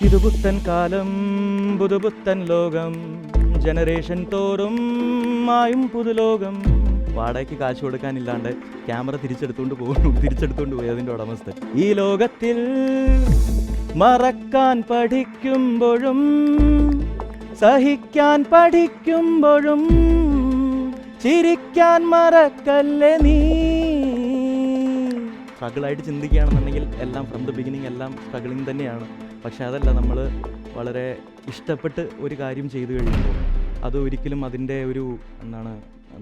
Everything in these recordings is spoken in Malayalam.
ഇത് പുത്തൻ കാലം പുതുപുത്തൻ ലോകം ജനറേഷൻ തോറും മായും പുതുലോകം. വാടകയ്ക്ക് കാശ് കൊടുക്കാനില്ലാണ്ട് ക്യാമറ തിരിച്ചെടുത്തുകൊണ്ട് പോകുന്നു തിരിച്ചെടുത്തുകൊണ്ട് പോയി അതിന്റെ ഉടമസ്ഥൻ. ഈ ലോകത്തിൽ മറക്കാൻ പഠിക്കുമ്പോഴും സഹിക്കാൻ പഠിക്കുമ്പോഴും ചിരിക്കാൻ മറക്കല്ലേ നീ? സ്ട്രഗിളായിട്ട് ചിന്തിക്കുകയാണെന്നുണ്ടെങ്കിൽ എല്ലാം ഫ്രം ദ ബിഗിനിങ് എല്ലാം സ്ട്രഗിളിങ് തന്നെയാണ്. പക്ഷേ അതല്ല നമ്മൾ വളരെ ഇഷ്ടപ്പെട്ട് ഒരു കാര്യം ചെയ്തു കഴിയുമ്പോൾ അത് ഒരിക്കലും അതിന്റെ ഒരു എന്താണ്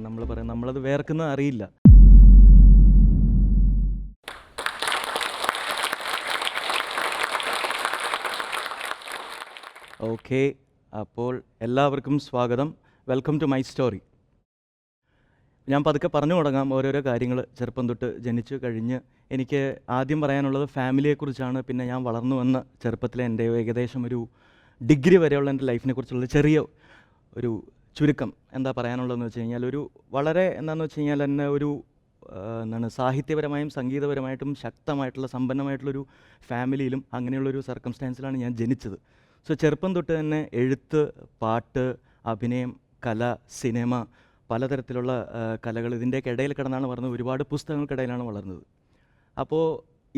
നമ്മൾ പറയുന്നത് നമ്മളത് വേർക്കുന്ന അറിയില്ല. ഓക്കെ അപ്പോൾ എല്ലാവർക്കും സ്വാഗതം. Welcome to my story. ഞാൻ പതുക്കെ പറഞ്ഞു തുടങ്ങാം ഓരോരോ കാര്യങ്ങൾ ചെറുപ്പം തൊട്ട് ജനിച്ചു കഴിഞ്ഞ്. എനിക്ക് ആദ്യം പറയാനുള്ളത് ഫാമിലിയെക്കുറിച്ചാണ്. പിന്നെ ഞാൻ വളർന്നു വന്ന ചെറുപ്പത്തിലെ എന്റെ ഏകദേശം ഒരു ഡിഗ്രി വരെയുള്ള എന്റെ ലൈഫിനെ കുറിച്ചുള്ള ചെറിയ ഒരു ചുരുക്കം എന്താ പറയാനുള്ളതെന്ന് വെച്ച് കഴിഞ്ഞാൽ ഒരു വളരെ എന്താണെന്ന് വെച്ച് കഴിഞ്ഞാൽ എന്നെ ഒരു എന്താണ് സാഹിത്യപരമായും സംഗീതപരമായിട്ടും ശക്തമായിട്ടുള്ള സമ്പന്നമായിട്ടുള്ളൊരു ഫാമിലിയിലും അങ്ങനെയുള്ളൊരു സർക്കംസ്റ്റാൻസിലാണ് ഞാൻ ജനിച്ചത്. സോ ചെറുപ്പം തൊട്ട് തന്നെ എഴുത്ത് പാട്ട് അഭിനയം കല സിനിമ പലതരത്തിലുള്ള കലകൾ ഇതിന്റെയൊക്കെ ഇടയിൽ കിടന്നാണ് വളർന്നത്. ഒരുപാട് പുസ്തകങ്ങൾക്കിടയിലാണ് വളർന്നത്. അപ്പോൾ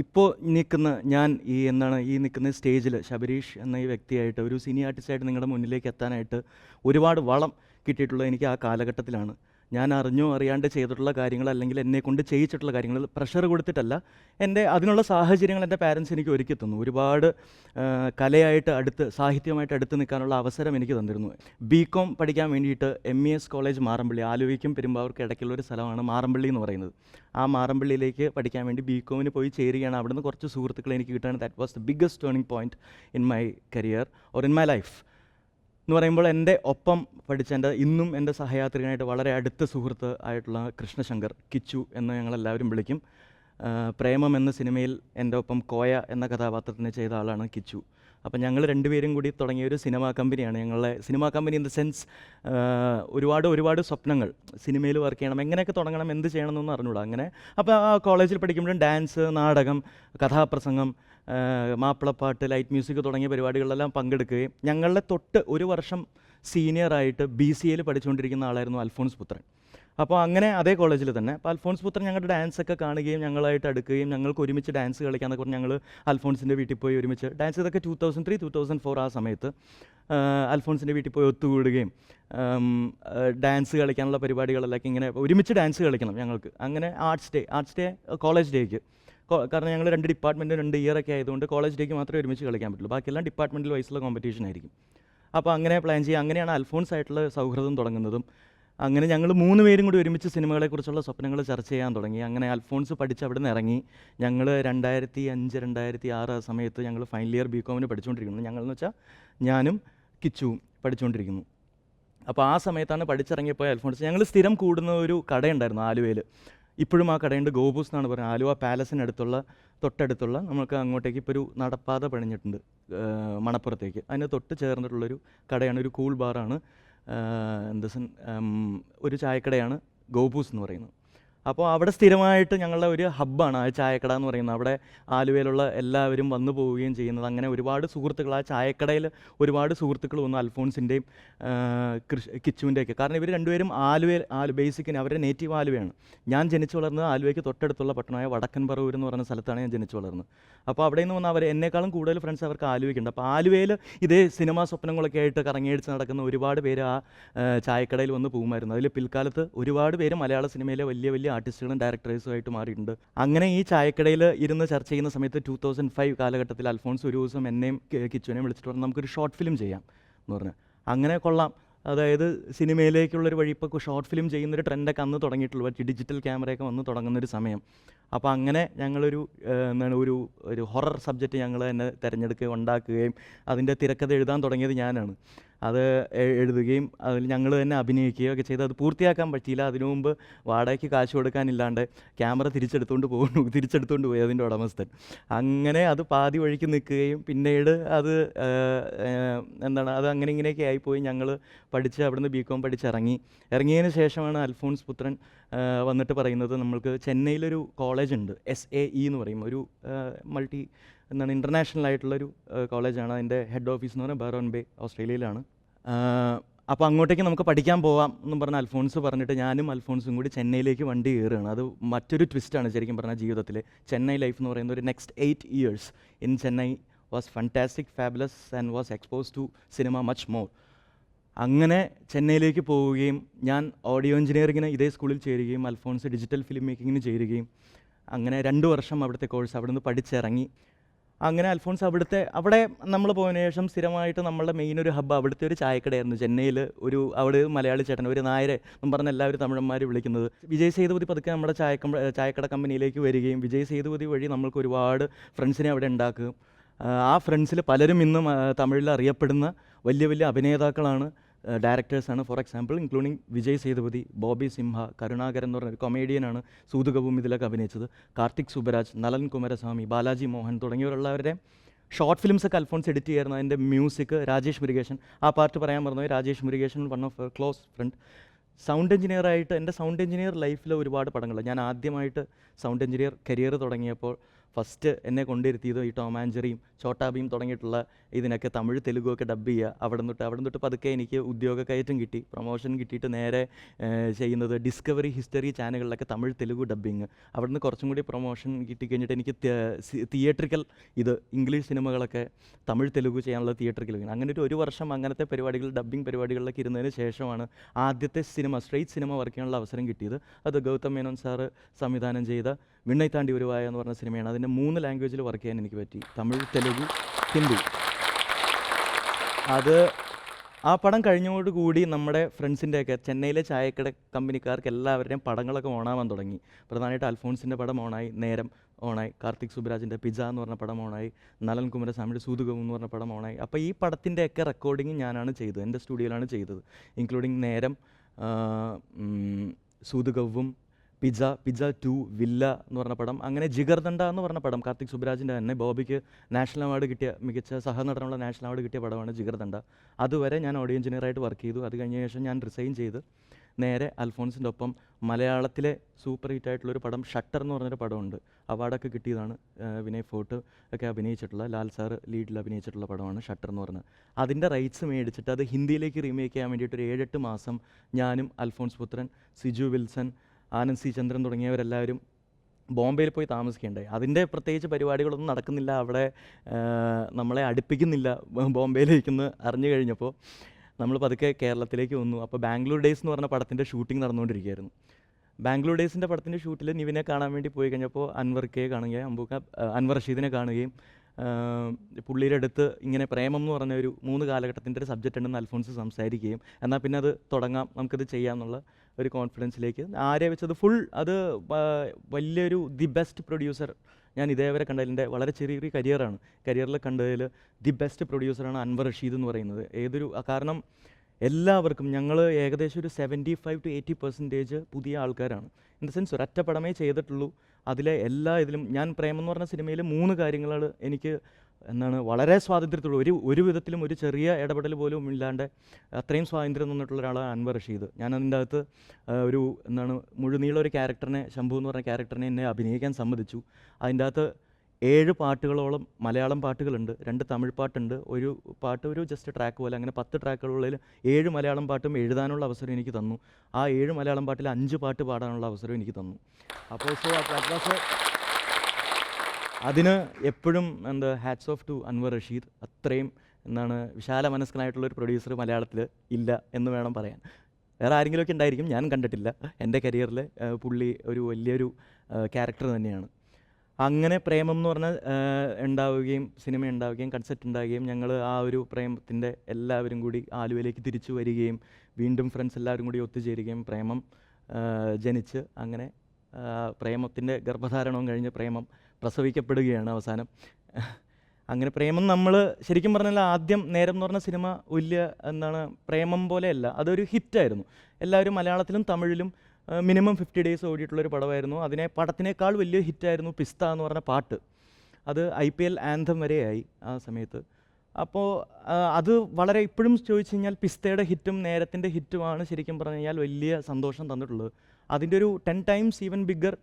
ഇപ്പോൾ നിൽക്കുന്ന ഞാൻ ഈ എന്താണ് ഈ നിൽക്കുന്ന സ്റ്റേജിൽ ശബരീഷ് എന്ന ഈ വ്യക്തിയായിട്ട് ഒരു സിനി ആർട്ടിസ്റ്റായിട്ട് നിങ്ങളുടെ മുന്നിലേക്ക് എത്താനായിട്ട് ഒരുപാട് വളം കിട്ടിയിട്ടുള്ളത് എനിക്ക് ആ കാലഘട്ടത്തിലാണ്. ഞാൻ അറിഞ്ഞോ അറിയാണ്ട് ചെയ്തിട്ടുള്ള കാര്യങ്ങൾ അല്ലെങ്കിൽ എന്നെ കൊണ്ട് ചെയ്യിച്ചിട്ടുള്ള കാര്യങ്ങൾ പ്രഷർ കൊടുത്തിട്ടല്ല. എന്റെ അതിനുള്ള സാഹചര്യങ്ങൾ എന്റെ പാരൻസ് എനിക്ക് ഒരുക്കി തന്നു. ഒരുപാട് കലയായിട്ട് അടുത്ത് സാഹിത്യമായിട്ട് അടുത്ത് നിൽക്കാനുള്ള അവസരം എനിക്ക് തന്നിരുന്നു. ബി കോം പഠിക്കാൻ വേണ്ടിയിട്ട് M E S college Marampally ആലുവയ്ക്കും പെരുമ്പാവർക്കും ഇടയ്ക്കുള്ള ഒരു സ്ഥലമാണ് മാറമ്പള്ളി എന്ന് പറയുന്നത്. ആ മാറമ്പള്ളിയിലേക്ക് പഠിക്കാൻ വേണ്ടി ബി കോമിന് പോയി ചേരുകയാണ് അവിടുന്ന് കുറച്ച് സുഹൃത്തുക്കൾ എനിക്ക് കിട്ടുകയാണ്. That was the biggest turning point in my career or in my life എന്ന് പറയുമ്പോൾ എന്റെ ഒപ്പം പഠിച്ച എന്റെ ഇന്നും എന്റെ സഹയാത്രികനായിട്ട് വളരെ അടുത്ത സുഹൃത്ത് ആയിട്ടുള്ള കൃഷ്ണശങ്കർ കിച്ചു എന്ന് ഞങ്ങളെല്ലാവരും വിളിക്കും. പ്രേമം എന്ന സിനിമയിൽ എന്റെ ഒപ്പം കോയ എന്ന കഥാപാത്രത്തിന് ചെയ്ത ആളാണ് കിച്ചു. അപ്പം ഞങ്ങൾ രണ്ടുപേരും കൂടി തുടങ്ങിയ ഒരു സിനിമാ കമ്പനിയാണ്. ഞങ്ങളെ cinema company in the sense ഒരുപാട് ഒരുപാട് സ്വപ്നങ്ങൾ സിനിമയിൽ വർക്ക് ചെയ്യണം എങ്ങനെയൊക്കെ തുടങ്ങണം എന്ത് ചെയ്യണം എന്നൊന്നും അറിഞ്ഞൂടാ. അങ്ങനെ അപ്പോൾ ആ കോളേജിൽ പഠിക്കുമ്പോഴും ഡാൻസ് നാടകം കഥാപ്രസംഗം മാപ്പിളപ്പാട്ട് ലൈറ്റ് മ്യൂസിക് തുടങ്ങിയ പരിപാടികളിലെല്ലാം പങ്കെടുക്കുകയും ഞങ്ങളുടെ തൊട്ട് ഒരു വർഷം സീനിയറായിട്ട് ബി സി എയിൽ പഠിച്ചുകൊണ്ടിരിക്കുന്ന ആളായിരുന്നു അൽഫോൺസ് പുത്രൻ. അപ്പോൾ അങ്ങനെ അതേ കോളേജിൽ തന്നെ അപ്പോൾ അൽഫോൺസ് പുത്രൻ ഞങ്ങളുടെ ഡാൻസ് ഒക്കെ കാണുകയും ഞങ്ങളായിട്ട് അടുക്കുകയും ഞങ്ങൾക്ക് ഒരുമിച്ച് ഡാൻസ് കളിക്കാന്നൊക്കെ പറഞ്ഞ് ഞങ്ങൾ അൽഫോൺസിന്റെ വീട്ടിൽ പോയി ഒരുമിച്ച് ഡാൻസ് ഇതൊക്കെ two thousand three two thousand four ആ സമയത്ത് അൽഫോൺസിന്റെ വീട്ടിൽ പോയി ഒത്തുകൂടുകയും ഡാൻസ് കളിക്കാനുള്ള പരിപാടികളിലൊക്കെ ഇങ്ങനെ ഒരുമിച്ച് ഡാൻസ് കളിക്കണം ഞങ്ങൾക്ക്. അങ്ങനെ arts day arts day college ഡേക്ക് കാരണം ഞങ്ങൾ രണ്ട് ഡിപ്പാർട്ട്മെന്റ് രണ്ട് ഇയർ ഒക്കെ ആയതുകൊണ്ട് കോളേജ് ഡേക്ക് മാത്രമേ ഒരുമിച്ച് കളിക്കാൻ പറ്റുള്ളൂ. ബാക്കിയെല്ലാം ഡിപ്പാർട്ട്മെന്റിൽ വൈസുള്ള കോമ്പറ്റീഷൻ ആയിരിക്കും. അപ്പോൾ അങ്ങനെ പ്ലാൻ ചെയ്യുക അങ്ങനെയാണ് അൽഫോൺസ് ആയിട്ടുള്ള സൗഹൃദം തുടങ്ങുന്നതും. അങ്ങനെ ഞങ്ങൾ മൂന്ന് പേരും കൂടി ഒരുമിച്ച് സിനിമകളെക്കുറിച്ചുള്ള സ്വപ്നങ്ങൾ ചർച്ച ചെയ്യാൻ തുടങ്ങി. അങ്ങനെ അൽഫോൺസ് പഠിച്ച് അവിടെ നിന്ന് ഇറങ്ങി. ഞങ്ങൾ രണ്ടായിരത്തി അഞ്ച് രണ്ടായിരത്തി ആറ് ആ സമയത്ത് ഞങ്ങൾ ഫൈനൽ ഇയർ ബി കോമിന് പഠിച്ചുകൊണ്ടിരിക്കുന്നു ഞങ്ങളെന്ന് വെച്ചാൽ ഞാനും കിച്ചുവും പഠിച്ചുകൊണ്ടിരിക്കുന്നു അപ്പോൾ ആ സമയത്താണ് പഠിച്ചിറങ്ങിയപ്പോൾ അൽഫോൺസ്. ഞങ്ങൾ സ്ഥിരം കൂടുന്ന ഒരു കടയുണ്ടായിരുന്നു ആലുവയിൽ ഇപ്പോഴും ആ കടയുണ്ട്. ഗോബൂസ് എന്നാണ് പറയുന്നത്. ആലുവ പാലസിനടുത്തുള്ള തൊട്ടടുത്തുള്ള നമുക്ക് അങ്ങോട്ടേക്ക് ഇപ്പോൾ ഒരു നടപ്പാത പണിഞ്ഞിട്ടുണ്ട് മണപ്പുറത്തേക്ക്. അതിന് തൊട്ട് ചേർന്നിട്ടുള്ളൊരു കടയാണ് ഒരു കൂൾ ബാറാണ് എന്താ ഒരു ചായക്കടയാണ് ഗോബൂസ് എന്ന് പറയുന്നത്. അപ്പോൾ അവിടെ സ്ഥിരമായിട്ട് ഞങ്ങളുടെ ഒരു ഹബ്ബാണ് ആ ചായക്കട എന്ന് പറയുന്നത്. അവിടെ ആലുവയിലുള്ള എല്ലാവരും വന്നു പോവുകയും ചെയ്യുന്നത്. അങ്ങനെ ഒരുപാട് സുഹൃത്തുക്കൾ ആ ചായക്കടയിൽ ഒരുപാട് സുഹൃത്തുക്കൾ വന്നു അൽഫോൺസിന്റെയും കിച്ചുവിന്റെയൊക്കെ. കാരണം ഇവർ രണ്ടുപേരും ആലുവയിൽ ആലു ബേസിക്കിന് അവരുടെ നേറ്റീവ് ആലുവയാണ്. ഞാൻ ജനിച്ചു വളർന്നത് ആലുവയ്ക്ക് തൊട്ടടുത്തുള്ള പട്ടണമായ വടക്കൻ പറവൂർ എന്ന് പറയുന്ന സ്ഥലത്താണ് ഞാൻ ജനിച്ചു വളർന്നത്. അപ്പോൾ അവിടെ നിന്ന് വന്ന അവർ എന്നെക്കാളും കൂടുതൽ ഫ്രണ്ട്സ് അവർക്ക് ആലുവയ്ക്കുണ്ട്. അപ്പോൾ ആലുവയിൽ ഇതേ സിനിമാ സ്വപ്നങ്ങളൊക്കെ ആയിട്ട് കറങ്ങിയടിച്ച് നടക്കുന്ന ഒരുപാട് പേര് ആ, ചായക്കടയിൽ വന്ന് പോകുമായിരുന്നു. അതിൽ പിൽക്കാലത്ത് ഒരുപാട് പേര് മലയാള സിനിമയിലെ വലിയ വലിയ ആർട്ടിസ്റ്റുകളും ഡയറക്ടേഴ്സുമായിട്ട് മാറിയിട്ടുണ്ട്. അങ്ങനെ ഈ ചായക്കടയിൽ ഇരുന്ന് ചർച്ച ചെയ്യുന്ന സമയത്ത് ടൂ തൗസൻഡ് ഫൈവ് കാലഘട്ടത്തിൽ അൽഫോൺസ് ഒരു ദിവസം എന്നെയും കിച്ചുവിനെയും വിളിച്ചിട്ട് പറഞ്ഞു നമുക്കൊരു ഷോർട്ട് ഫിലിം ചെയ്യാം എന്ന് പറഞ്ഞു. അങ്ങനെ കൊള്ളാം. അതായത് സിനിമയിലേക്കുള്ളൊരു വഴി ഇപ്പോൾ ഷോർട്ട് ഫിലിം ചെയ്യുന്നൊരു ട്രെൻഡൊക്കെ അന്ന് തുടങ്ങിയിട്ടുള്ളൂ. ഡിജിറ്റൽ ക്യാമറയൊക്കെ വന്ന് തുടങ്ങുന്നൊരു സമയം. അപ്പോൾ അങ്ങനെ ഞങ്ങളൊരു എന്താണ് ഒരു ഒരു ഹൊറർ സബ്ജക്റ്റ് ഞങ്ങൾ തന്നെ തിരഞ്ഞെടുക്കുകയും ഉണ്ടാക്കുകയും അതിന്റെ തിരക്കഥ എഴുതാൻ തുടങ്ങിയത് ഞാനാണ്. അത് എഴുതുകയും അതിൽ ഞങ്ങൾ തന്നെ അഭിനയിക്കുകയും ഒക്കെ ചെയ്ത് അത് പൂർത്തിയാക്കാൻ പറ്റിയില്ല. അതിനു മുമ്പ് വാടകയ്ക്ക് കാശ് കൊടുക്കാനില്ലാണ്ട് ക്യാമറ തിരിച്ചെടുത്തുകൊണ്ട് പോകുന്നു തിരിച്ചെടുത്തുകൊണ്ട് പോയി അതിന്റെ ഉടമസ്ഥൻ. അങ്ങനെ അത് പാതി വഴിക്ക് നിൽക്കുകയും പിന്നീട് അത് എന്താണ് അത് അങ്ങനെ ഇങ്ങനെയൊക്കെ ആയിപ്പോയി. ഞങ്ങൾ പഠിച്ച് അവിടുന്ന് ബി കോം പഠിച്ചിറങ്ങി. ഇറങ്ങിയതിന് ശേഷമാണ് അൽഫോൺസ് പുത്രൻ വന്നിട്ട് പറയുന്നത് നമ്മൾക്ക് ചെന്നൈയിലൊരു കോളേജ് ഉണ്ട് എസ് എ ഇ എന്ന് പറയും. ഒരു മൾട്ടി എന്താണ് ഇന്റർനാഷണൽ ആയിട്ടുള്ളൊരു കോളേജാണ്. അതിന്റെ ഹെഡ് ഓഫീസ് എന്ന് പറഞ്ഞാൽ ബറോൺ ബേ ഓസ്ട്രേലിയയിലാണ്. അപ്പോൾ അങ്ങോട്ടേക്ക് നമുക്ക് പഠിക്കാൻ പോവാം എന്നും പറഞ്ഞ അൽഫോൺസ് പറഞ്ഞിട്ട് ഞാനും അൽഫോൺസും കൂടി ചെന്നൈയിലേക്ക് വണ്ടി കയറുകയാണ്. അത് മറ്റൊരു ട്വിസ്റ്റാണ് ശരിക്കും പറഞ്ഞാൽ ജീവിതത്തിൽ ചെന്നൈ ലൈഫ് എന്ന് പറയുന്ന ഒരു next eight years in Chennai was fantastic fabulous and was expose to cinema much more അങ്ങനെ ചെന്നൈയിലേക്ക് പോവുകയും ഞാൻ ഓഡിയോ എഞ്ചിനീയറിങ്ങിന് ഇതേ സ്കൂളിൽ ചേരുകയും അൽഫോൺസ് ഡിജിറ്റൽ ഫിലിം മേക്കിങ്ങിന് ചേരുകയും അങ്ങനെ രണ്ട് വർഷം അവിടുത്തെ കോഴ്സ് അവിടെ നിന്ന് പഠിച്ചിറങ്ങി. അങ്ങനെ അൽഫോൺസ് അവിടുത്തെ അവിടെ നമ്മൾ പോയതിനു ശേഷം സ്ഥിരമായിട്ട് നമ്മളുടെ മെയിൻ ഒരു ഹബ്ബ് അവിടുത്തെ ഒരു ചായക്കടയായിരുന്നു. ചെന്നൈയിൽ ഒരു അവിടെ മലയാളി ചേട്ടൻ ഒരു നായരെ എന്ന് പറഞ്ഞ എല്ലാവരും തമിഴന്മാർ വിളിക്കുന്നത്. വിജയ് സേതുപതി പതുക്കെ നമ്മുടെ ചായ ചായക്കട കമ്പനിയിലേക്ക് വരികയും വിജയ് സേതുപതി വഴി നമ്മൾക്ക് ഒരുപാട് ഫ്രണ്ട്സിനെ അവിടെ ഉണ്ടാക്കുകയും ആ ഫ്രണ്ട്സിൽ പലരും ഇന്നും തമിഴിൽ അറിയപ്പെടുന്ന വലിയ വലിയ അഭിനേതാക്കളാണ്. ഡയറക്ടേഴ്സാണ് for example including Vijay Sethupathi Bobby Simha Karunakaran എന്ന് പറഞ്ഞ ഒരു കൊമേഡിയനാണ് സൂതുകവും ഇതിലൊക്കെ അഭിനയിച്ചത്. കാർത്തിക് സുബരാജ് നലൻ കുമാരസ്വാമി ബാലാജി മോഹൻ തുടങ്ങിയവരുള്ളവരുടെ ഷോർട്ട് ഫിലിംസ് ഒക്കെ അൽഫോൺസ് എഡിറ്റ് ചെയ്യായിരുന്നു. അതിന്റെ മ്യൂസിക് രാജേഷ് മുരുകേശൻ. ആ പാർട്ട് പറയാൻ പറഞ്ഞു Rajesh Murukesan one of close friend sound എഞ്ചിനീയറായിട്ട് എന്റെ സൗണ്ട് എഞ്ചിനീയർ ലൈഫിൽ ഒരുപാട് പടങ്ങൾ ഞാൻ ആദ്യമായിട്ട് സൗണ്ട് എഞ്ചിനീയർ കരിയർ തുടങ്ങിയപ്പോൾ ഫസ്റ്റ് എന്നെ കൊണ്ടിരുത്തിയത് ഈ ടോം ആൻജറിയും ജെറിയും ചോട്ടാബിയും തുടങ്ങിയിട്ടുള്ള ഇതിനൊക്കെ തമിഴ് തെലുഗുമൊക്കെ ഡബ് ചെയ്യുക. അവിടെ തൊട്ട് അവിടെ തൊട്ട് പതുക്കെ എനിക്ക് ഉദ്യോഗ കയറ്റം കിട്ടി. പ്രൊമോഷൻ കിട്ടിയിട്ട് നേരെ ചെയ്യുന്നത് ഡിസ്കവറി ഹിസ്റ്ററി ചാനലുകളിലൊക്കെ തമിഴ് തെലുഗു ഡബ്ബിങ്. അവിടെ നിന്ന് കുറച്ചും കൂടി പ്രൊമോഷൻ കിട്ടി കഴിഞ്ഞിട്ട് എനിക്ക് തിയേറ്ററിക്കൽ ഇത് ഇംഗ്ലീഷ് സിനിമകളൊക്കെ തമിഴ് തെലുഗു ചെയ്യാനുള്ള തിയേറ്ററിക്കൽ അങ്ങനെ ഒരു ഒരു വർഷം അങ്ങനത്തെ പരിപാടികൾ ഡബ്ബിംഗ് പരിപാടികളിലൊക്കെ ഇരുന്നതിന് ശേഷമാണ് ആദ്യത്തെ സിനിമ സ്ട്രെയിറ്റ് സിനിമ വർക്ക് ചെയ്യാനുള്ള അവസരം കിട്ടിയത്. അത് ഗൗതം മേനോൻ സാറ് സംവിധാനം ചെയ്ത വിണ്ണൈ താണ്ടി ഒരുവായ എന്ന് പറഞ്ഞ സിനിമയാണ്. അതിന്റെ മൂന്ന് ലാംഗ്വേജിൽ വർക്ക് ചെയ്യാൻ എനിക്ക് പറ്റി. തമിഴ് തെലുഗു ഹിന്ദി. അത് ആ പടം കഴിഞ്ഞോടുകൂടി നമ്മുടെ ഫ്രണ്ട്സിന്റെയൊക്കെ ചെന്നൈയിലെ ചായക്കട കമ്പനിക്കാർക്ക് എല്ലാവരുടെയും പടങ്ങളൊക്കെ ഓണാവാൻ തുടങ്ങി. പ്രധാനമായിട്ട് അൽഫോൺസിന്റെ പടം ഓണായി നേരം ഓണായി കാർത്തിക് സുബരാജിന്റെ പിജ എന്ന് പറഞ്ഞ പടം ഓണായി നലൻ കുമാരസ്വാമിയുടെ സൂതുകം എന്ന് പറഞ്ഞ പടം ഓണായി അപ്പോൾ ഈ പടത്തിന്റെയൊക്കെ റെക്കോർഡിങ് ഞാനാണ് ചെയ്തത്. എന്റെ സ്റ്റുഡിയോയിലാണ് ചെയ്തത്. ഇൻക്ലൂഡിങ് നേരം സൂതുകവും പിജ പിജ ടു വില്ല എന്ന് പറഞ്ഞ പടം അങ്ങനെ ജിഗർദണ്ഡ എന്ന് പറഞ്ഞ പടം കാർത്തിക് സുബരാജിന്റെ തന്നെ ബോബിക്ക് നാഷണൽ അവാർഡ് കിട്ടിയ മികച്ച സഹനടനുള്ള നാഷണൽ അവാർഡ് കിട്ടിയ പടമാണ് ജിഗർദണ്ഡ. അതുവരെ ഞാൻ ഓഡിയോ എഞ്ചിനീയറായിട്ട് വർക്ക് ചെയ്തു. അത് കഴിഞ്ഞ ശേഷം ഞാൻ റിസൈൻ ചെയ്ത്. നേരെ അൽഫോൺസിന്റെ ഒപ്പം മലയാളത്തിലെ സൂപ്പർ ഹിറ്റ് ആയിട്ടുള്ളൊരു പടം ഷട്ടർ എന്ന് പറഞ്ഞൊരു പടമുണ്ട്. അവാർഡൊക്കെ കിട്ടിയതാണ് വിനയ് ഫോർട്ട് ഒക്കെ അഭിനയിച്ചിട്ടുള്ള ലാൽ സാർ ലീഡിൽ അഭിനയിച്ചിട്ടുള്ള പടമാണ് ഷട്ടർ എന്ന് പറഞ്ഞത് അതിന്റെ റൈറ്റ്സ് മേടിച്ചിട്ട് അത് ഹിന്ദിയിലേക്ക് റീമേക്ക് ചെയ്യാൻ വേണ്ടിയിട്ട് ഒരു ഏഴെട്ട് മാസം ഞാനും അൽഫോൺസ് പുത്രൻ സിജു വിൽസൺ ആനന്ദ് സി. ചന്ദ്രൻ തുടങ്ങിയവരെല്ലാവരും ബോംബെയിൽ പോയി താമസിക്കേണ്ടായി അതിന്റെ പ്രത്യേകിച്ച് പരിപാടികളൊന്നും നടക്കുന്നില്ല. അവിടെ നമ്മളെ അടുപ്പിക്കുന്നില്ല ബോംബെയിലേക്കെന്ന് അറിഞ്ഞു കഴിഞ്ഞപ്പോൾ. നമ്മൾ പതുക്കെ കേരളത്തിലേക്ക് വന്നു. അപ്പോൾ ബാംഗ്ലൂർ ഡേയ്സ് എന്ന് പറഞ്ഞ പടത്തിന്റെ ഷൂട്ടിംഗ് നടന്നുകൊണ്ടിരിക്കുകയായിരുന്നു. ബാംഗ്ലൂർ ഡേയ്സിന്റെ പടത്തിന്റെ ഷൂട്ടിൽ നിവിനെ കാണാൻ വേണ്ടി പോയി കഴിഞ്ഞപ്പോൾ അൻവർക്കെ കാണുകയും അമ്പൂക്ക അൻവർ റഷീദിനെ കാണുകയും പുള്ളിയുടെ അടുത്ത് ഇങ്ങനെ പ്രേമം എന്ന് പറഞ്ഞ ഒരു മൂന്ന് കാലഘട്ടത്തിന്റെ ഒരു സബ്ജക്റ്റ് ഉണ്ടെന്ന് അൽഫോൺസ് സംസാരിക്കുകയും. എന്നാൽ പിന്നെ അത് തുടങ്ങാം. നമുക്കത് ചെയ്യാമെന്നുള്ള ഒരു കോൺഫിഡൻസിലേക്ക്. ആരെ വെച്ചത് ഫുൾ അത് വലിയൊരു ദി ബെസ്റ്റ് പ്രൊഡ്യൂസർ ഞാൻ ഇതേവരെ കണ്ടതിന്റെ വളരെ ചെറിയൊരു കരിയറാണ് കരിയറിൽ കണ്ടതിൽ ദി ബെസ്റ്റ് പ്രൊഡ്യൂസറാണ് അൻവർ റഷീദ് എന്ന് പറയുന്നത്. ഏതൊരു കാരണം എല്ലാവർക്കും ഞങ്ങൾ ഏകദേശം ഒരു seventy five to eighty percentage പുതിയ ആൾക്കാരാണ്. ഇൻ ദ സെൻസ് ഒരൊറ്റ പടമേ ചെയ്തിട്ടുള്ളൂ. അതിലെ എല്ലാ ഇതിലും ഞാൻ പ്രേമം എന്ന് പറഞ്ഞ സിനിമയിൽ മൂന്ന് കാര്യങ്ങളാണ് എനിക്ക് എന്താണ് വളരെ സ്വാതന്ത്ര്യത്തോടെ ഒരു ഒരു വിധത്തിലും ഒരു ചെറിയ ഇടപെടൽ പോലും ഇല്ലാണ്ട് അത്രയും സ്വാതന്ത്ര്യം തന്നിട്ടുള്ള ഒരാളാണ് അൻവർ റഷീദ്. ഞാൻ അതിന്റെ അകത്ത് ഒരു എന്താണ് മുഴുനീള ഒരു ക്യാരക്ടറിനെ ശംഭു എന്ന് പറഞ്ഞ ക്യാരക്ടറിനെ എന്നെ അഭിനയിക്കാൻ സമ്മതിച്ചു. അതിന്റെ അകത്ത് ഏഴ് പാട്ടുകളോളം മലയാളം പാട്ടുകളുണ്ട് രണ്ട് തമിഴ് പാട്ടുണ്ട് ഒരു പാട്ട് ഒരു ജസ്റ്റ് ട്രാക്ക് പോലെ അങ്ങനെ പത്ത് ട്രാക്കുകളിൽ ഏഴ് മലയാളം പാട്ടും എഴുതാനുള്ള അവസരം എനിക്ക് തന്നു. ആ ഏഴ് മലയാളം പാട്ടിൽ അഞ്ച് പാട്ട് പാടാനുള്ള അവസരം എനിക്ക് തന്നു. അപ്പോൾ സോ ദാറ്റ് വാസ് അതിന് എപ്പോഴും എന്താ hats off to Anwar Rasheed. അത്രയും എന്താണ് വിശാല മനസ്കനായിട്ടുള്ള ഒരു പ്രൊഡ്യൂസർ മലയാളത്തിൽ ഇല്ല എന്ന് വേണം പറയാൻ. വേറെ ആരെങ്കിലുമൊക്കെ ഉണ്ടായിരിക്കും ഞാൻ കണ്ടിട്ടില്ല. എന്റെ കരിയറിൽ പുള്ളി ഒരു വലിയൊരു ക്യാരക്ടർ തന്നെയാണ്. അങ്ങനെ പ്രേമം എന്ന് പറഞ്ഞാൽ ഉണ്ടാവുകയും സിനിമ ഉണ്ടാവുകയും കൺസെപ്റ്റ് ഉണ്ടാവുകയും ഞങ്ങൾ ആ ഒരു പ്രേമത്തിന്റെ എല്ലാവരും കൂടി ആലുവയിലേക്ക് തിരിച്ചു വരികയും വീണ്ടും ഫ്രണ്ട്സ് എല്ലാവരും കൂടി ഒത്തുചേരുകയും പ്രേമം ജനിച്ച് അങ്ങനെ പ്രേമത്തിന്റെ ഗർഭധാരണവും കഴിഞ്ഞ് പ്രേമം പ്രസവിക്കപ്പെടുകയാണ് അവസാനം. അങ്ങനെ പ്രേമം നമ്മൾ ശരിക്കും പറഞ്ഞാൽ ആദ്യം നേരം എന്ന് പറഞ്ഞ സിനിമ വലിയ എന്താണ് പ്രേമം പോലെയല്ല അതൊരു ഹിറ്റായിരുന്നു. എല്ലാവരും മലയാളത്തിലും തമിഴിലും മിനിമം ഫിഫ്റ്റി ഡേയ്സ് ഓടിയിട്ടുള്ളൊരു പടമായിരുന്നു. അതിനെ പടത്തിനേക്കാൾ വലിയ ഹിറ്റായിരുന്നു പിസ്ത എന്ന് പറഞ്ഞ പാട്ട്. അത് ഐ പി എൽ ആന്തം വരെയായി ആ സമയത്ത്. അപ്പോൾ അത് വളരെ ഇപ്പോഴും ചോദിച്ചു കഴിഞ്ഞാൽ പിസ്തയുടെ ഹിറ്റും നേരത്തിന്റെ ഹിറ്റുമാണ് ശരിക്കും പറഞ്ഞു കഴിഞ്ഞാൽ വലിയ സന്തോഷം തന്നിട്ടുള്ളത്. അതിന്റെ ഒരു ടെൻ ടൈംസ് ഈവൻ ബിഗ്ഗർ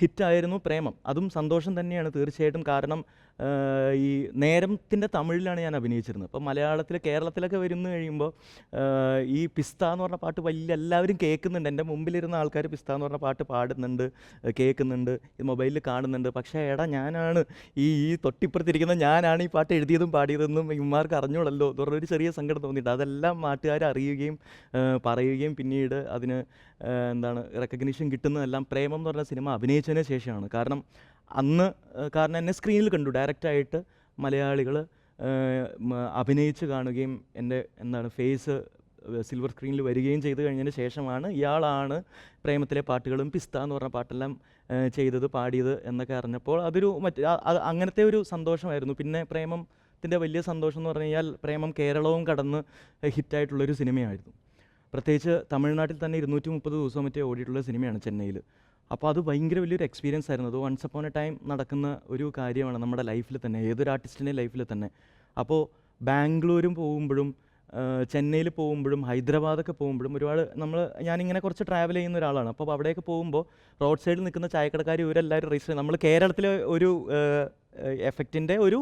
ഹിറ്റായിരുന്നു പ്രേമം. അതും സന്തോഷം തന്നെയാണ് തീർച്ചയായിട്ടും കാരണം ഈ നേരത്തിന്റെ തമിഴിലാണ് ഞാൻ അഭിനയിച്ചിരുന്നത്. അപ്പോൾ മലയാളത്തിൽ കേരളത്തിലൊക്കെ വരുന്നു കഴിയുമ്പോൾ ഈ പിസ്ത എന്ന് പറഞ്ഞ പാട്ട് വലിയ എല്ലാവരും കേൾക്കുന്നുണ്ട്. എന്റെ മുമ്പിലിരുന്ന ആൾക്കാർ പിസ്ത എന്ന് പറഞ്ഞ പാട്ട് പാടുന്നുണ്ട് കേൾക്കുന്നുണ്ട് ഇത് മൊബൈലിൽ കാണുന്നുണ്ട്. പക്ഷേ എടാ ഞാനാണ് ഈ ഈ തൊട്ടിപ്പുറത്തിരിക്കുന്ന ഞാനാണ് ഈ പാട്ട് എഴുതിയതും പാടിയതെന്നും ഇമാർക്ക് അറിഞ്ഞോളല്ലോ എന്ന് പറഞ്ഞൊരു ചെറിയ സങ്കടം തോന്നിയിട്ട് അതെല്ലാം നാട്ടുകാർ അറിയുകയും പറയുകയും പിന്നീട് അതിന് എന്താണ് റെക്കഗ്നീഷൻ കിട്ടുന്നതെല്ലാം പ്രേമം എന്ന് പറഞ്ഞ സിനിമ അഭിനയിച്ചതിന് ശേഷമാണ്. കാരണം അന്ന് കാരണം എന്നെ സ്ക്രീനിൽ കണ്ടു. ഡയറക്റ്റായിട്ട് മലയാളികൾ അഭിനയിച്ച് കാണുകയും എന്റെ എന്താണ് ഫേസ് സിൽവർ സ്ക്രീനിൽ വരികയും ചെയ്തു കഴിഞ്ഞതിന് ശേഷമാണ് ഇയാളാണ് പ്രേമത്തിലെ പാട്ടുകളും പിസ്ത എന്ന് പറഞ്ഞ പാട്ടെല്ലാം ചെയ്തത് പാടിയത് എന്നൊക്കെ അറിഞ്ഞപ്പോൾ അതൊരു മറ്റ് അങ്ങനത്തെ ഒരു സന്തോഷമായിരുന്നു. പിന്നെ പ്രേമത്തിന്റെ വലിയ സന്തോഷം എന്ന് പറഞ്ഞു കഴിഞ്ഞാൽ പ്രേമം കേരളവും കടന്ന് ഹിറ്റായിട്ടുള്ളൊരു സിനിമയായിരുന്നു. പ്രത്യേകിച്ച് തമിഴ്നാട്ടിൽ തന്നെ ഇരുന്നൂറ്റി മുപ്പത് ദിവസം മറ്റേ ഓടിയിട്ടുള്ള സിനിമയാണ് ചെന്നൈയിൽ അപ്പോൾ അത് ഭയങ്കര വലിയൊരു എക്സ്പീരിയൻസ് ആയിരുന്നു. അത് വൺസ് അപ്പോൺ എ ടൈം നടക്കുന്ന ഒരു കാര്യമാണ് നമ്മുടെ ലൈഫിൽ തന്നെ ഏതൊരു ആർട്ടിസ്റ്റിന്റെ ലൈഫിൽ തന്നെ. അപ്പോൾ ബാംഗ്ലൂരും പോകുമ്പോഴും ചെന്നൈയിൽ പോകുമ്പോഴും ഹൈദരാബാദൊക്കെ പോകുമ്പോഴും ഒരുപാട് നമ്മൾ ഞാനിങ്ങനെ കുറച്ച് ട്രാവൽ ചെയ്യുന്ന ഒരാളാണ്. അപ്പോൾ അവിടെയൊക്കെ പോകുമ്പോൾ റോഡ് സൈഡിൽ നിൽക്കുന്ന ചായക്കടക്കാർ ഇവരെല്ലാവരും രജിസ്റ്റർ നമ്മൾ കേരളത്തിലെ ഒരു എഫക്റ്റിന്റെ ഒരു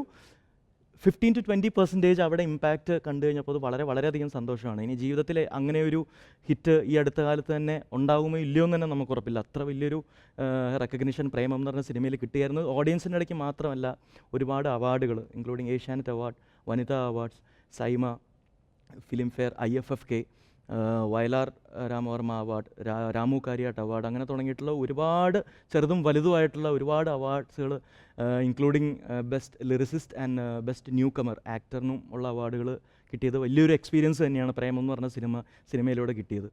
ഫിഫ്റ്റീൻ ടു ട്വന്റി പെർസെന്റേജ് അവിടെ ഇമ്പാക്റ്റ് കണ്ടു കഴിഞ്ഞപ്പോൾ അത് വളരെ വളരെയധികം സന്തോഷമാണ്. ഇനി ജീവിതത്തിൽ അങ്ങനെ ഒരു ഹിറ്റ് ഈ അടുത്ത കാലത്ത് തന്നെ ഉണ്ടാകുമോ ഇല്ലയോ എന്ന് തന്നെ നമുക്ക് ഉറപ്പില്ല. അത്ര വലിയൊരു റെക്കഗ്നിഷൻ പ്രേമം എന്ന് പറഞ്ഞ സിനിമയിൽ കിട്ടിയായിരുന്നു. ഓഡിയൻസിന്റെ ഇടയ്ക്ക് മാത്രമല്ല ഒരുപാട് അവാർഡുകൾ including Asianet award Vanitha awards SIIMA filmfare I F F K Vayalar Ramavarma award Ramu Kariat award അങ്ങനെ തുടങ്ങിയിട്ടുള്ള ഒരുപാട് ചെറുതും വലുതുമായിട്ടുള്ള ഒരുപാട് അവാർഡ്സുകൾ including best lyricist and best newcomer ആക്ടറിനും ഉള്ള അവാർഡുകൾ കിട്ടിയത് വലിയൊരു എക്സ്പീരിയൻസ് തന്നെയാണ് പ്രേമം എന്ന് പറഞ്ഞ സിനിമ സിനിമയിലൂടെ കിട്ടിയത്.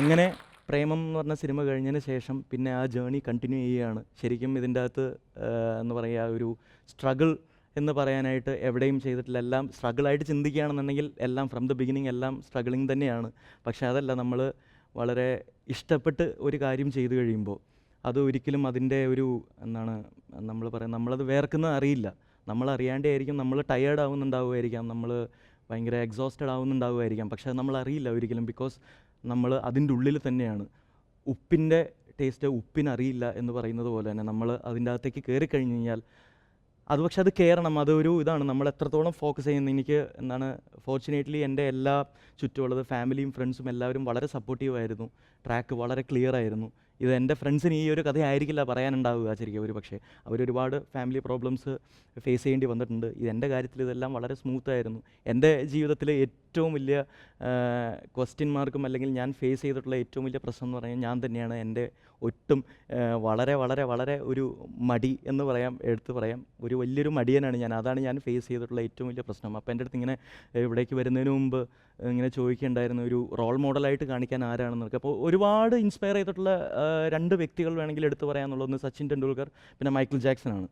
അങ്ങനെ പ്രേമം എന്ന് പറഞ്ഞ സിനിമ കഴിഞ്ഞതിന് ശേഷം പിന്നെ ആ ജേണി കണ്ടിന്യൂ ചെയ്യുകയാണ്. ശരിക്കും ഇതിന്റെ അകത്ത് എന്ന് പറയുക ഒരു സ്ട്രഗിൾ എന്ന് പറയാനായിട്ട് എവിടെയും ചെയ്തിട്ടില്ല. എല്ലാം സ്ട്രഗിളായിട്ട് ചിന്തിക്കുകയാണെന്നുണ്ടെങ്കിൽ എല്ലാം ഫ്രം ദ ബിഗിനിങ് എല്ലാം സ്ട്രഗിളിങ് തന്നെയാണ്. പക്ഷേ അതല്ല നമ്മൾ വളരെ ഇഷ്ടപ്പെട്ട് ഒരു കാര്യം ചെയ്തു കഴിയുമ്പോൾ അത് ഒരിക്കലും അതിന്റെ ഒരു എന്താണ് നമ്മൾ പറയാം നമ്മളത് വേർക്കുന്ന അറിയില്ല. നമ്മൾ അറിയാണ്ടേ ആയിരിക്കും നമ്മൾ ടയേർഡ് ആവുന്നുണ്ടാവുമായിരിക്കാം നമ്മൾ ഭയങ്കര എക്സോസ്റ്റഡ് ആവുന്നുണ്ടാവുമായിരിക്കാം. പക്ഷേ നമ്മൾ അറിയില്ല ഒരിക്കലും ബിക്കോസ് നമ്മൾ അതിന്റെ ഉള്ളിൽ തന്നെയാണ്. ഉപ്പിന്റെ ടേസ്റ്റ് ഉപ്പിനറിയില്ല എന്ന് പറയുന്നത് പോലെ തന്നെ നമ്മൾ അതിന്റെ അകത്തേക്ക് കയറി കഴിഞ്ഞ് കഴിഞ്ഞാൽ അത് പക്ഷെ അത് കയറണം അതൊരു ഇതാണ്. നമ്മൾ എത്രത്തോളം ഫോക്കസ് ചെയ്യുന്നത് എനിക്ക് എന്താണ് ഫോർച്ചുനേറ്റ്ലി എന്റെ എല്ലാ ചുറ്റുമുള്ളത് ഫാമിലിയും ഫ്രണ്ട്സും എല്ലാവരും വളരെ സപ്പോർട്ടീവ് ആയിരുന്നു. ട്രാക്ക് വളരെ ക്ലിയർ ആയിരുന്നു. ഇത് എന്റെ ഫ്രണ്ട്സിന് ഈ ഒരു കഥയായിരിക്കില്ല പറയാനുണ്ടാവുക ശരിക്കും ഒരു പക്ഷേ. അവരൊരുപാട് ഫാമിലി പ്രോബ്ലംസ് ഫേസ് ചെയ്യേണ്ടി വന്നിട്ടുണ്ട്. ഇത് എന്റെ കാര്യത്തിൽ ഇതെല്ലാം വളരെ സ്മൂത്ത് ആയിരുന്നു. എന്റെ ജീവിതത്തിലെ ഏറ്റവും വലിയ ക്വസ്റ്റ്യൻ മാർക്കും അല്ലെങ്കിൽ ഞാൻ ഫേസ് ചെയ്തിട്ടുള്ള ഏറ്റവും വലിയ പ്രശ്നം എന്ന് പറഞ്ഞാൽ ഞാൻ തന്നെയാണ് എന്റെ ഒട്ടും വളരെ വളരെ വളരെ ഒരു മടി എന്ന് പറയാം എടുത്തു പറയാം. ഒരു വലിയൊരു മടിയനാണ് ഞാൻ. അതാണ് ഞാൻ ഫേസ് ചെയ്തിട്ടുള്ള ഏറ്റവും വലിയ പ്രശ്നം. അപ്പോൾ എന്റെ അടുത്ത് ഇങ്ങനെ ഇവിടേക്ക് വരുന്നതിന് മുമ്പ് ഇങ്ങനെ ചോദിക്കുകയുണ്ടായിരുന്നു. ഒരു റോൾ മോഡലായിട്ട് കാണിക്കാൻ ആരാണെന്നൊക്കെ അപ്പോൾ ഒരുപാട് ഇൻസ്പയർ ചെയ്തിട്ടുള്ള രണ്ട് വ്യക്തികൾ വേണമെങ്കിൽ എടുത്തു പറയാമെന്നുള്ളത് ഒന്ന് സച്ചിൻ ടെണ്ടുൽക്കർ പിന്നെ മൈക്കിൾ ജാക്സൺ ആണ്.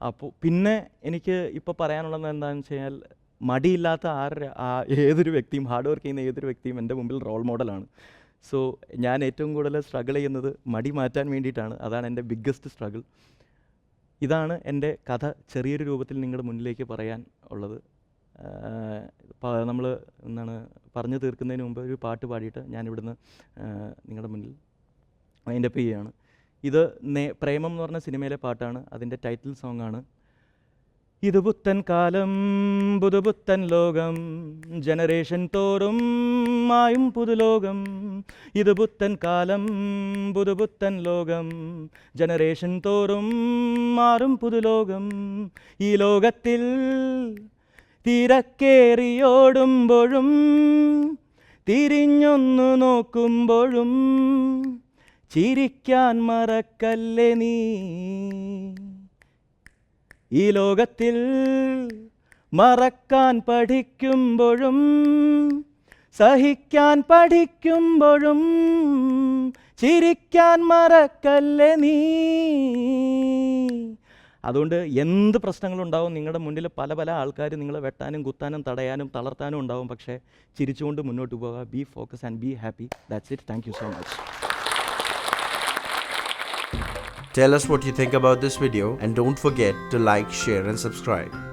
അപ്പോൾ പിന്നെ എനിക്ക് ഇപ്പോൾ പറയാനുള്ളത് എന്താണെന്ന് വെച്ച് കഴിഞ്ഞാൽ മടിയില്ലാത്ത ആരുടെ ആ ഏതൊരു വ്യക്തിയും ഹാർഡ് വർക്ക് ചെയ്യുന്ന ഏതൊരു വ്യക്തിയും എന്റെ മുമ്പിൽ റോൾ മോഡലാണ് സോ ഞാൻ ഏറ്റവും കൂടുതൽ സ്ട്രഗിൾ ചെയ്യുന്നത് മടി മാറ്റാൻ വേണ്ടിയിട്ടാണ്. അതാണ് എന്റെ ബിഗ്ഗസ്റ്റ് സ്ട്രഗിൾ ഇതാണ് എന്റെ കഥ ചെറിയൊരു രൂപത്തിൽ നിങ്ങളുടെ മുന്നിലേക്ക് പറയാൻ ഉള്ളത്. നമ്മൾ എന്താണ് പറഞ്ഞു തീർക്കുന്നതിന് മുമ്പ് ഒരു പാട്ട് പാടിയിട്ട് ഞാനിവിടുന്ന് നിങ്ങളുടെ മുന്നിൽ വൈൻഡപ്പ് ചെയ്യുകയാണ് ഇത് നേ പ്രേമം എന്ന് പറഞ്ഞ സിനിമയിലെ പാട്ടാണ്. അതിന്റെ ടൈറ്റിൽ സോങ്ങാണ് ആണ്. ഇത് പുത്തൻ കാലം പുതുപുത്തൻ ലോകം ജനറേഷൻ തോറും മായും പുതുലോകം. ഇത് പുത്തൻ കാലം പുതുപുത്തൻ ലോകം ജനറേഷൻ തോറും മാറും പുതുലോകം. ഈ ലോകത്തിൽ തിരക്കേറിയോടുമ്പോഴും തിരിഞ്ഞൊന്നു നോക്കുമ്പോഴും ചിരിക്കാൻ മറക്കല്ലേ നീ? ഈ ലോകത്തിൽ മറക്കാൻ പഠിക്കുമ്പോഴും സഹിക്കാൻ പഠിക്കുമ്പോഴും ചിരിക്കാൻ മറക്കല്ലേ നീ? അതുകൊണ്ട് എന്ത് പ്രശ്നങ്ങളുണ്ടാവും നിങ്ങളുടെ മുന്നിൽ പല പല ആൾക്കാർ നിങ്ങളെ വെട്ടാനും കുത്താനും തടയാനും തളർത്താനും ഉണ്ടാവും. പക്ഷേ ചിരിച്ചുകൊണ്ട് മുന്നോട്ട് പോവുക be focus and be happy that's it thank you so much Tell us what you think about this video and don't forget to like, share and subscribe.